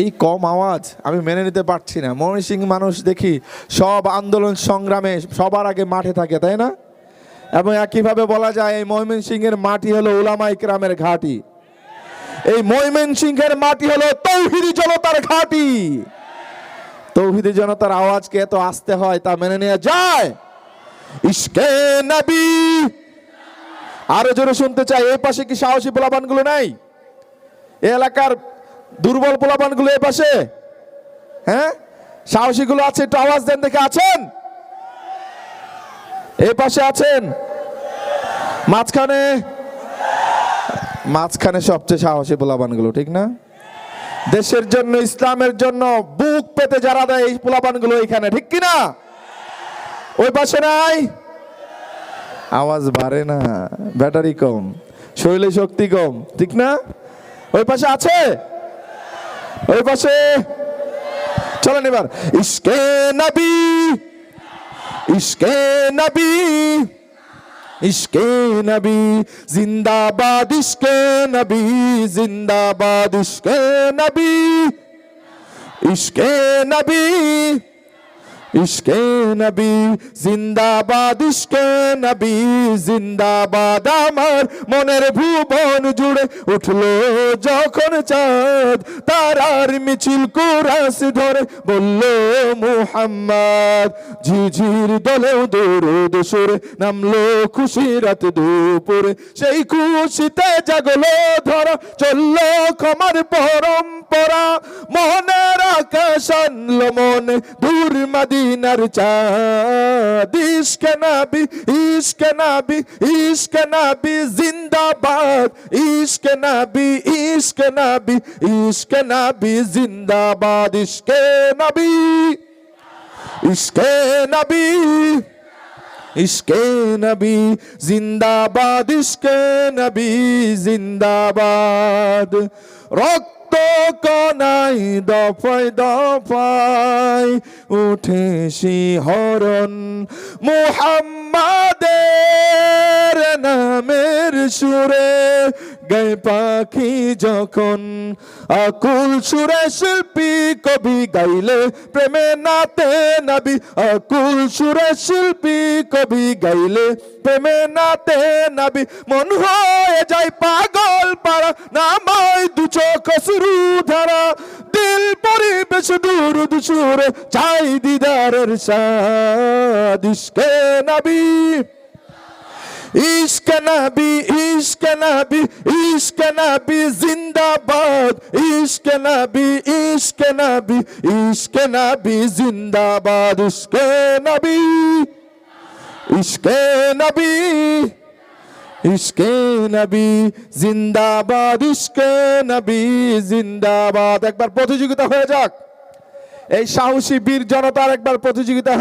এই কম আওয়াজ আমি মেনে নিতে পারছি না। ময়মনসিংহ মানুষ দেখি সব আন্দোলন সংগ্রামে সবার আগে মাঠে থাকে, তাই না? এবং একইভাবে বলা যায়, এই ময়মনসিংহের মাটি হলো উলামা ইকরামের ঘাটি। এই ময়মনসিংহের মাটি হলো তৌহিদি জনতার ঘাটি। তৌহিদি জনতার আওয়াজকে এত আসতে হয় তা মেনে নেওয়া যায়? ইশকে নবী। আরও জোরে শুনতে চাই, এই পাশে কি সাহসী পোলাপানগুলো নাই? এলাকার দুর্বল পোলাপানগুলো এই পাশে। হ্যাঁ? সাহসীগুলো আছে, একটু আওয়াজ দেন দেখে আছেন? এই পাশে আছেন? মাঝখানে। মাঝখানে সবচেয়ে সাহসী পোলাপানগুলো, ঠিক না? দেশের জন্য, ইসলামের জন্য বুক পেতে যারা দেয় এই পোলাপানগুলো এখানে, ঠিক কি না ওই পাশে নাই? আওয়াজ বাড়ে না, ব্যাটারি কম শরীরে শক্তি কম, ঠিক না? ওই পাশে আছে? ওই পাশে। চলেন এবার। ইসকে নবী। ইসকে নবী। ইশকে নবী। জিন্দাবাদ ইশকে নবী। জিন্দাবাদ ইশকে নবী। ইশকে নবী। ইশকে নবী, জিন্দাবাদ, ইশকে নবী, জিন্দাবাদ আমার মনের ভুবন জুড়ে উঠল যখন চাঁদ, তারার মিছিল কুরাস ধরে বলল, মুহাম্মদ, ঝিঝির দলেও দৌড় সুরে নামলো খুশি রাত দুপুরে। সেই খুশিতে জাগলো ধরা, চলল ক্ষমার পরম্পরা মনের আকাশ আনলো মনে দূর মদিনার চাঁদ ইশকে নবী ইশকে নবী ইশকে নবী জিন্দাবাদ ইশকে নবী ইশকে নবী ইশকে নবী জিন্দাবাদ ইশকে নবী ইশকে নবী ইশকে নবী জিন্দাবাদ ইশকে নবী জিন্দাবাদ রক্ত কনাই দফায় দফায় উঠে শিহরণ মুহাম্মাদের নামের সুরে গায়ে পাখি যখন আকুল সুরে শিল্পী কবি গাইলে প্রেমে নাতে নাবি। আকুল সুরে শিল্পী কবি গাইলে প্রেমে নাতে নাবি। মন হয়ে যায় পাগল পাড়া নামায় দু চোখ ধারা, দিল পরিবেশ দূর দুসুরে চাই দিদারের সাদ। ইশকে নবী ইশক নবী ইশক নবী ইশক নবী জিন্দাবাদ। ইশক নবী ইশক নবী ইশক নবী জিন্দাবাদ। ইশক নবী ইশক নবী ইশকে নবী, জিন্দাবাদ, ইশকে নবী, জিন্দাবাদ। একবার প্রতিযোগিতা হয়ে যাক। এই সাহসী বীর জনতার একবার প্রতিযোগিতা